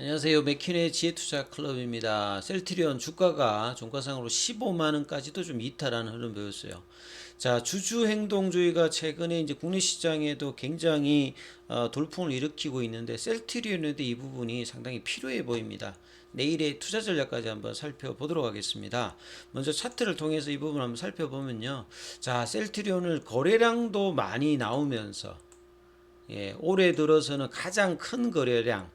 안녕하세요. 맥킨의 지혜투자 클럽입니다. 셀트리온 주가가 종가상으로 15만 원까지도 좀 이탈하는 흐름 보였어요. 자, 주주 행동주의가 최근에 이제 국내 시장에도 굉장히 어, 돌풍을 일으키고 있는데 셀트리온에도 이 부분이 상당히 필요해 보입니다. 내일의 투자 전략까지 한번 살펴보도록 하겠습니다. 먼저 차트를 통해서 이 부분 한번 살펴보면요. 자, 셀트리온을 거래량도 많이 나오면서 예, 올해 들어서는 가장 큰 거래량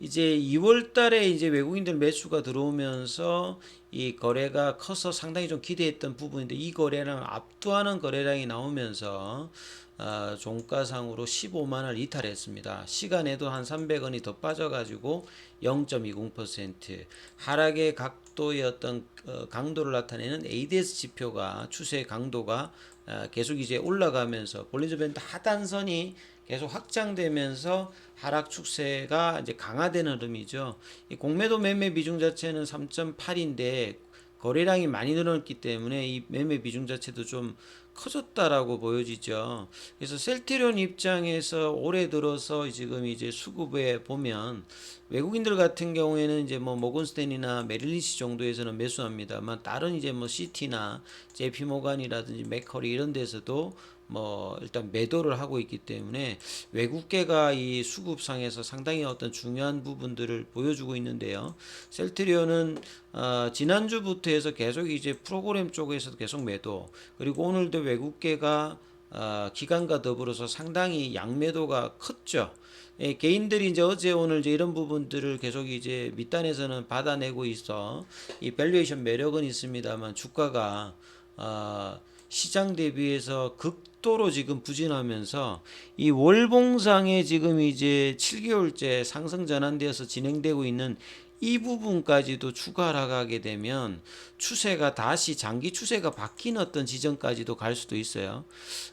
이제 2월 달에 이제 외국인들 매수가 들어오면서 이 거래가 커서 상당히 좀 기대했던 부분인데 이 거래량 압도하는 거래량이 나오면서 어, 종가상으로 15만 원 이탈했습니다. 시간에도 한 300원이 더 빠져가지고 0.20% 하락의 각도의 어떤 어, 강도를 나타내는 ADS 지표가 추세 강도가 어, 계속 이제 올라가면서 볼린저 밴드 하단선이 계속 확장되면서 하락 축세가 이제 강화되는 흐름이죠. 이 공매도 매매 비중 자체는 3.8인데 거래량이 많이 늘었기 때문에 이 매매 비중 자체도 좀 커졌다라고 보여지죠. 그래서 셀트리온 입장에서 올해 들어서 지금 이제 수급에 보면 외국인들 같은 경우에는 이제 뭐 모건스탠이나 메릴리시 정도에서는 매수합니다만 다른 이제 뭐 시티나 제피 모간이라든지 맥커리 이런 데서도 뭐 일단 매도를 하고 있기 때문에 외국계가 이 수급상에서 상당히 어떤 중요한 부분들을 보여주고 있는데요. 셀트리온은 어, 지난주부터 해서 계속 이제 프로그램 쪽에서도 계속 매도 그리고 오늘도 외국계가 어, 기간과 더불어서 상당히 양매도가 컸죠. 예, 개인들이 이제 어제 오늘 이제 이런 부분들을 계속 이제 밑단에서는 받아내고 있어 이 밸류에이션 매력은 있습니다만 주가가 어, 시장 대비해서 극 도로 지금 부진하면서 이 월봉상에 지금 이제 7개월째 상승 전환되어서 진행되고 있는 이 부분까지도 추가 하락하게 되면 추세가 다시 장기 추세가 바뀌는 어떤 지점까지도 갈 수도 있어요.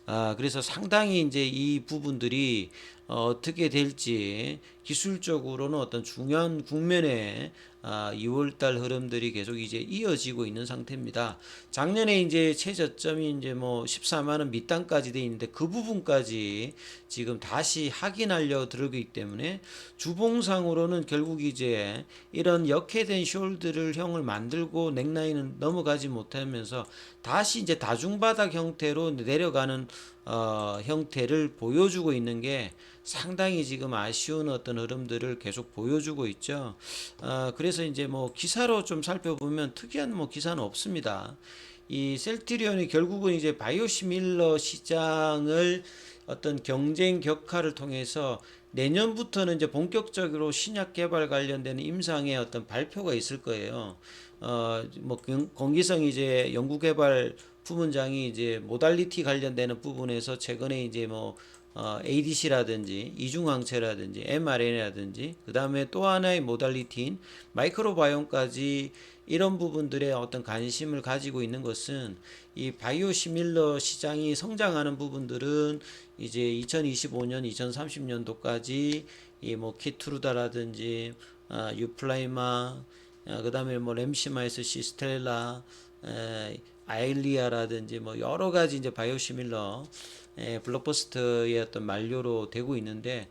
아, 그래서 상당히 이제 이 부분들이 어, 어떻게 될지 기술적으로는 어떤 중요한 국면에 아, 2월달 흐름들이 계속 이제 이어지고 있는 상태입니다. 작년에 이제 최저점이 이제 뭐 14만 원 밑단까지 돼 있는데 그 부분까지 지금 다시 확인하려 들어오기 때문에 주봉상으로는 결국 이제 이런 역해된 숄드를 형을 만들고 넥라인은 넘어가지 못하면서 다시 이제 다중바닥 형태로 내려가는 어, 형태를 보여주고 있는 게 상당히 지금 아쉬운 어떤 흐름들을 계속 보여주고 있죠. 어, 그래서 이제 뭐 기사로 좀 살펴보면 특이한 뭐 기사는 없습니다. 이 셀트리온이 결국은 이제 바이오시밀러 시장을 어떤 경쟁 격화를 통해서 내년부터는 이제 본격적으로 신약 개발 관련된 임상의 어떤 발표가 있을 거예요. 어, 뭐 공기성 이제 연구 개발 부문장이 이제 모달리티 관련되는 부분에서 최근에 이제 뭐 어, ADC라든지 이중항체라든지 mRNA라든지 그 다음에 또 하나의 모달리티인 마이크로바이옴까지 이런 부분들의 어떤 관심을 가지고 있는 것은 이 바이오 시밀러 시장이 성장하는 부분들은 이제 2025년, 2030년도까지 이 뭐 키트루다라든지 아, 유플라이마, 아, 그 다음에 뭐 램시마이스 시스텔라, 에, 아일리아라든지 뭐 여러 가지 이제 바이오시밀러 에, 블록버스터의 어떤 만료로 되고 있는데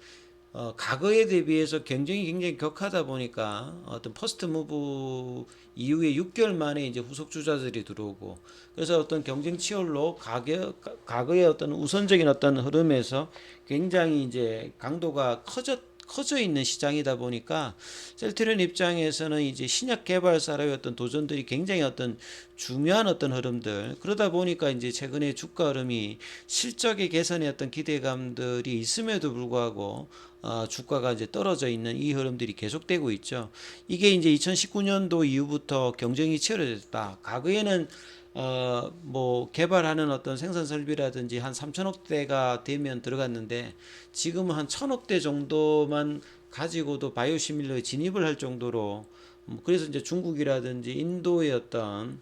어, 과거에 대비해서 경쟁이 굉장히 격하다 보니까 어떤 퍼스트 무브 이후에 6개월 만에 이제 후속 주자들이 들어오고 그래서 어떤 경쟁 치열로 가격 과거의 어떤 우선적인 어떤 흐름에서 굉장히 이제 강도가 커졌 커져 있는 시장이다 보니까 셀트리온 입장에서는 이제 신약 개발사로의 어떤 도전들이 굉장히 어떤 중요한 어떤 흐름들 그러다 보니까 이제 최근에 주가 흐름이 실적의 개선의 어떤 기대감들이 있음에도 불구하고 어, 주가가 이제 떨어져 있는 이 흐름들이 계속되고 있죠. 이게 이제 2019년도 이후부터 경쟁이 치열해졌다. 과거에는 어, 뭐, 개발하는 어떤 생산 설비라든지 한 3천억 대가 되면 들어갔는데 지금은 한 천억 대 정도만 가지고도 바이오 시밀러에 진입을 할 정도로 뭐 그래서 이제 중국이라든지 인도의 어떤 어,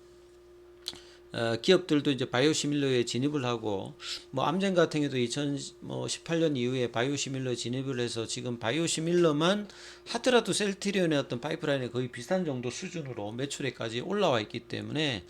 기업들도 이제 바이오 시밀러에 진입을 하고 뭐 암젠 같은 경우도 2018년 이후에 바이오 시밀러에 진입을 해서 지금 바이오 시밀러만 하더라도 셀트리온의 어떤 파이프라인에 거의 비슷한 정도 수준으로 매출액까지 올라와 있기 때문에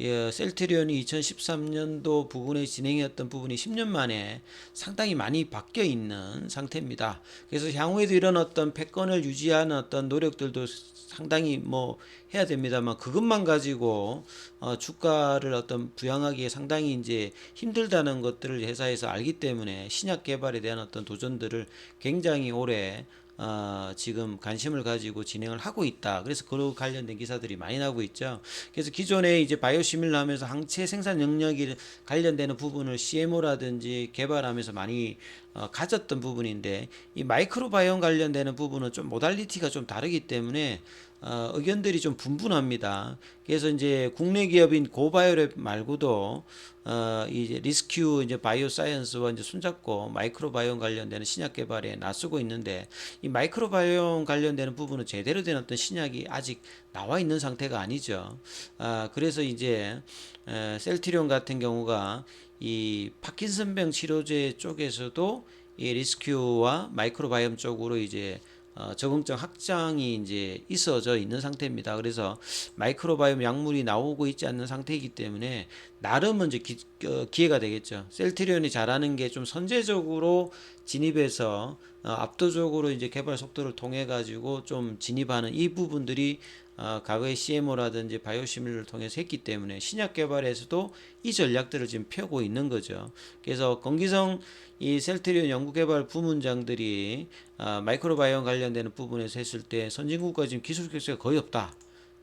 예, 셀트리온이 2013년도 부분에 진행했던 부분이 10년 만에 상당히 많이 바뀌어 있는 상태입니다. 그래서 향후에도 이런 어떤 패권을 유지하는 어떤 노력들도 상당히 뭐 해야 됩니다만 그것만 가지고 어, 주가 를 어떤 부양하기에 상당히 이제 힘들다는 것들을 회사에서 알기 때문에 신약 개발에 대한 어떤 도전들을 굉장히 오래 어, 지금 관심을 가지고 진행을 하고 있다. 그래서 그로 관련된 기사들이 많이 나오고 있죠. 그래서 기존에 이제 바이오시밀러 하면서 항체 생산 영역이 관련되는 부분을 CMO라든지 개발하면서 많이 어, 가졌던 부분인데 이 마이크로바이옴 관련되는 부분은 좀 모달리티가 좀 다르기 때문에 어, 의견들이 좀 분분합니다. 그래서 이제 국내 기업인 고바이오랩 말고도 어, 이제 리스큐 이제 바이오 사이언스와 이제 손잡고 마이크로바이옴 관련되는 신약 개발에 나서고 있는데 이 마이크로바이옴 관련되는 부분은 제대로 된 어떤 신약이 아직 나와 있는 상태가 아니죠. 아, 그래서 이제 에, 셀트리온 같은 경우가 이 파킨슨병 치료제 쪽에서도 이 리스큐와 마이크로바이옴 쪽으로 이제 어, 적응증 확장이 이제 있어져 있는 상태입니다. 그래서 마이크로바이옴 약물이 나오고 있지 않는 상태이기 때문에 나름은 이제 기, 어, 기회가 되겠죠. 셀트리온이 잘하는 게 좀 선제적으로 진입해서 어, 압도적으로 이제 개발 속도를 통해 가지고 좀 진입하는 이 부분들이 어, 과거의 CMO라든지 바이오시밀을 통해서 했기 때문에 신약 개발에서도 이 전략들을 지금 펴고 있는 거죠. 그래서 건기성 이 셀트리온 연구개발 부문장들이 아, 마이크로바이옴 관련되는 부분에서 했을 때 선진국가 지금 기술 격차가 거의 없다.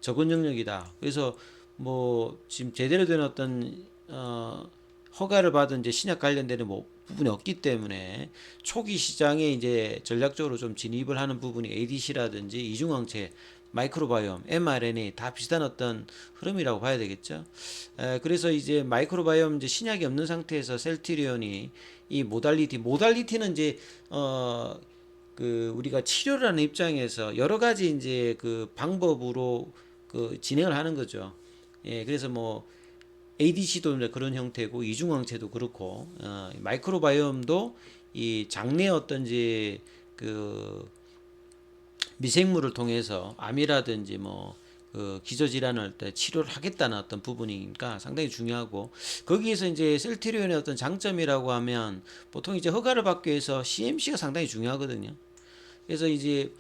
적은 영역이다. 그래서 뭐 지금 제대로 된 어떤 어, 허가를 받은 이제 신약 관련되는 뭐 부분이 없기 때문에 초기 시장에 이제 전략적으로 좀 진입을 하는 부분이 ADC라든지 이중항체 마이크로바이옴, mRNA 다 비슷한 어떤 흐름이라고 봐야 되겠죠. 에, 그래서 이제 마이크로바이옴 이제 신약이 없는 상태에서 셀트리온이 이 모달리티, 모달리티는 이제 어 그 우리가 치료를 하는 입장에서 여러 가지 이제 그 방법으로 그 진행을 하는 거죠. 예, 그래서 뭐 ADC도 그런 형태고 이중항체도 그렇고 어, 마이크로바이옴도 이 장내 어떤지 그 미생물을 통해서 암이라든지 뭐 그 기저질환을 할때 치료를 하겠다는 어떤 부분이니까 상당히 중요하고 거기에서 이제 셀트리온의 어떤 장점이라고 하면 보통 이제 허가를 받기 위해서 CMC가 상당히 중요하거든요. 그래서 이제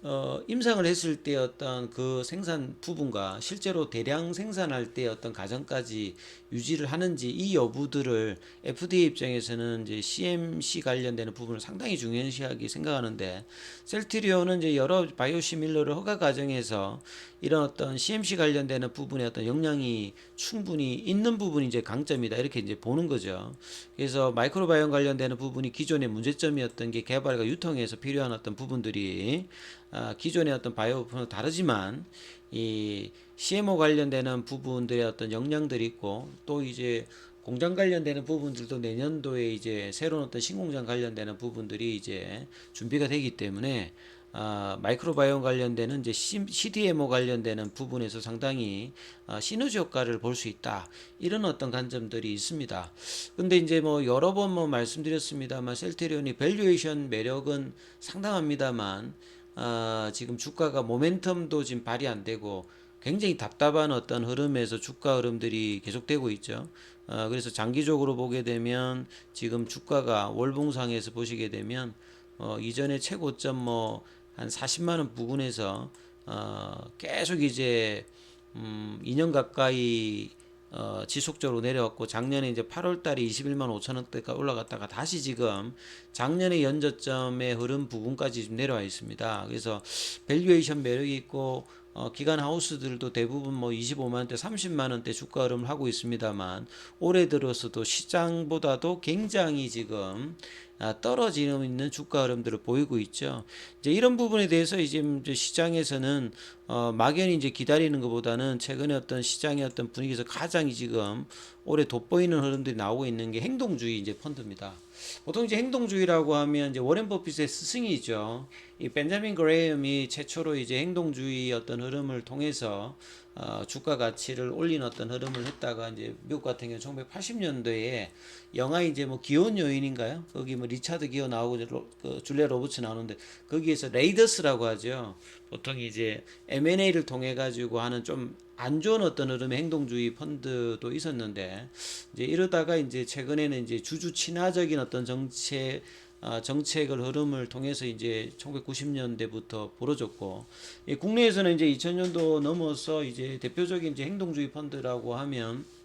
어, 임상을 했을 때 어떤 그 생산 부분과 실제로 대량 생산할 때 어떤 과정까지 유지를 하는지 이 여부들을 FDA 입장에서는 이제 CMC 관련되는 부분을 상당히 중요시하게 생각하는데 셀트리온은 이제 여러 바이오시밀러를 허가 과정에서 이런 어떤 CMC 관련되는 부분에 어떤 역량이 충분히 있는 부분이 이제 강점이다 이렇게 이제 보는 거죠. 그래서 마이크로바이옴 관련되는 부분이 기존의 문제점이었던 게 개발과 유통에서 필요한 어떤 부분들이 아, 기존의 어떤 바이오프는 다르지만 이 CMO 관련되는 부분들의 어떤 역량들이 있고 또 이제 공장 관련되는 부분들도 내년도에 이제 새로운 어떤 신공장 관련되는 부분들이 이제 준비가 되기 때문에 아, 마이크로바이옴 관련되는 이제 CDMO 관련되는 부분에서 상당히 아, 시너지 효과를 볼 수 있다. 이런 어떤 관점들이 있습니다. 근데 이제 뭐 여러 번 뭐 말씀드렸습니다만 셀테리온이 밸류에이션 매력은 상당합니다만 아, 지금 주가가 모멘텀도 지금 발휘 안 되고 굉장히 답답한 어떤 흐름에서 주가 흐름들이 계속되고 있죠. 어, 그래서 장기적으로 보게 되면 지금 주가가 월봉상에서 보시게 되면 어, 이전에 최고점 뭐 한 40만 원 부근에서 어, 계속 이제 음, 2년 가까이 어, 지속적으로 내려왔고 작년에 이제 8월 달에 21만 5천 원대까지 올라갔다가 다시 지금 작년의 연저점의 흐름 부분까지 좀 내려와 있습니다. 그래서 밸류에이션 매력이 있고 어, 기관 하우스들도 대부분 뭐 25만 원대, 30만 원대 주가 흐름을 하고 있습니다만 올해 들어서도 시장보다도 굉장히 지금 아, 떨어지는 있는 주가 흐름들을 보이고 있죠. 이제 이런 부분에 대해서 이제 시장에서는 어, 막연히 이제 기다리는 것보다는 최근에 어떤 시장의 어떤 분위기에서 가장 지금 올해 돋보이는 흐름들이 나오고 있는 게 행동주의 이제 펀드입니다. 보통 이제 행동주의라고 하면 이제 워렌 버핏의 스승이죠. 이 벤자민 그레이엄이 최초로 이제 행동주의 어떤 흐름을 통해서 어, 주가 가치를 올린 어떤 흐름을 했다가 이제 미국 같은 경우 1980년도에 영화 이제 뭐 기혼 여인인가요? 거기 뭐 리차드 기어 나오고 로, 그 줄리아 로버츠 나오는데 거기에서 레이더스라고 하죠. 보통 이제 M&A를 통해 가지고 하는 좀 안 좋은 어떤 흐름의 행동주의 펀드도 있었는데 이제 이러다가 이제 최근에는 이제 주주 친화적인 어떤 정책 어, 정책을 흐름을 통해서 이제 1990년대부터 벌어졌고 이 국내에서는 이제 2000년도 넘어서 이제 대표적인 이제 행동주의 펀드라고 하면 이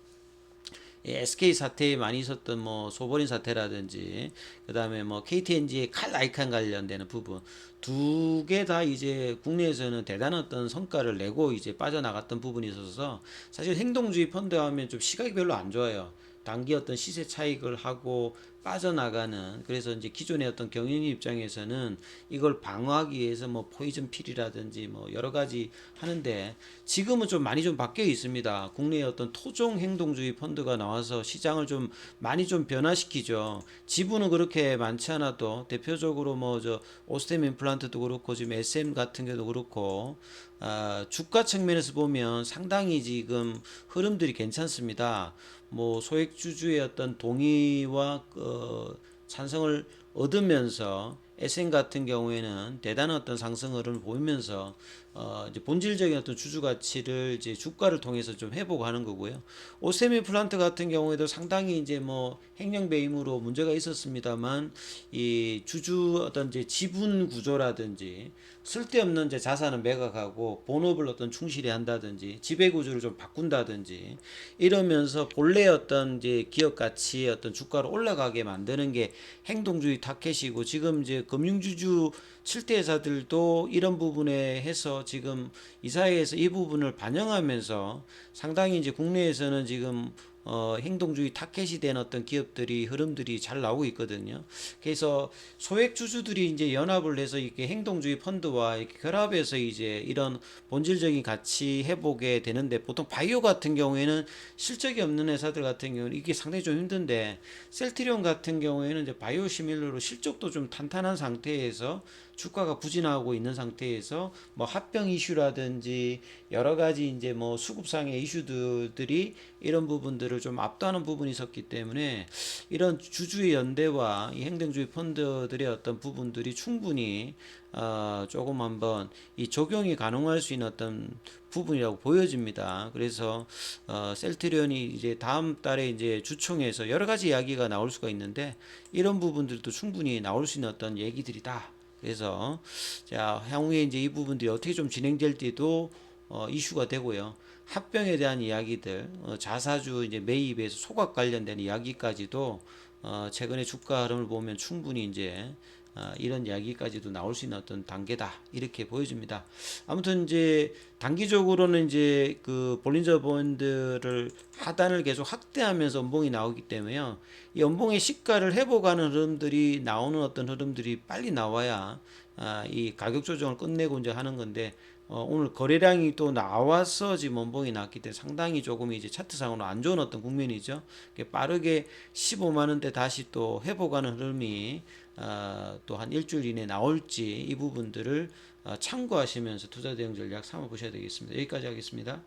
SK 사태에 많이 있었던 뭐 소버린 사태라든지 그다음에 뭐 KTNG의 칼 아이칸 관련되는 부분 두 개 다 이제 국내에서는 대단한 어떤 성과를 내고 이제 빠져나갔던 부분이 있어서 사실 행동주의 펀드 하면 좀 시각이 별로 안 좋아요. 단기 어떤 시세 차익을 하고 빠져나가는 그래서 이제 기존의 어떤 경영인 입장에서는 이걸 방어하기 위해서 뭐 포이즌 필이라든지 뭐 여러 가지 하는데 지금은 좀 많이 좀 바뀌어 있습니다. 국내에 어떤 토종 행동주의 펀드가 나와서 시장을 좀 많이 좀 변화시키죠. 지분은 그렇게 많지 않아도 대표적으로 뭐 저 오스템 임플란트도 그렇고 지금 SM 같은 경우도 그렇고 아, 주가 측면에서 보면 상당히 지금 흐름들이 괜찮습니다. 뭐 소액주주의 어떤 동의와 어, 찬성을 얻으면서 SM 같은 경우에는 대단한 어떤 상승 흐름을 보이면서 어 이제 본질적인 어떤 주주 가치를 이제 주가를 통해서 좀 회복하는 거고요. 오세미 플란트 같은 경우에도 상당히 이제 뭐 행령 배임으로 문제가 있었습니다만 이 주주 어떤 이제 지분 구조라든지 쓸데없는 이제 자산을 매각하고 본업을 어떤 충실히 한다든지 지배 구조를 좀 바꾼다든지 이러면서 본래 어떤 이제 기업 가치의 어떤 주가를 올라가게 만드는 게 행동주의 타켓이고 지금 이제 금융주주 7대 회사들도 이런 부분에 해서 지금 이사회에서 이 부분을 반영하면서 상당히 이제 국내에서는 지금 어, 행동주의 타켓이 된 어떤 기업들이 흐름들이 잘 나오고 있거든요. 그래서 소액 주주들이 이제 연합을 해서 이렇게 행동주의 펀드와 이렇게 결합해서 이제 이런 본질적인 가치 회복에 되는데 보통 바이오 같은 경우에는 실적이 없는 회사들 같은 경우는 이게 상당히 좀 힘든데 셀트리온 같은 경우에는 이제 바이오 시밀러로 실적도 좀 탄탄한 상태에서 주가가 부진하고 있는 상태에서 뭐 합병 이슈라든지 여러 가지 이제 뭐 수급상의 이슈들이 이런 부분들을 좀 압도하는 부분이 있었기 때문에 이런 주주의 연대와 이 행동주의 펀드들의 어떤 부분들이 충분히 어 조금 한번 이 적용이 가능할 수 있는 어떤 부분이라고 보여집니다. 그래서 어 셀트리온이 이제 다음 달에 이제 주총에서 여러 가지 이야기가 나올 수가 있는데 이런 부분들도 충분히 나올 수 있는 어떤 얘기들이다. 그래서 자 향후에 이제 이 부분들이 어떻게 좀 진행될지도 어, 이슈가 되고요. 합병에 대한 이야기들, 어, 자사주 이제 매입에서 소각 관련된 이야기까지도 어, 최근에 주가 흐름을 보면 충분히 이제 어, 이런 이야기까지도 나올 수 있는 어떤 단계다 이렇게 보여집니다. 아무튼 이제 단기적으로는 이제 그 볼린저 본드를 하단을 계속 확대하면서 연봉이 나오기 때문에요. 이 연봉의 시가를 회복하는 흐름들이 나오는 어떤 흐름들이 빨리 나와야 아, 이 가격 조정을 끝내고 이제 하는 건데 어, 오늘 거래량이 또 나와서 지금 원봉이 났기 때문에 상당히 조금 이제 차트상으로 안 좋은 어떤 국면이죠. 빠르게 15만 원대 다시 또 회복하는 흐름이 어, 또한 일주일 이내 나올지 이 부분들을 어, 참고하시면서 투자 대응 전략 삼아 보셔야 되겠습니다. 여기까지 하겠습니다.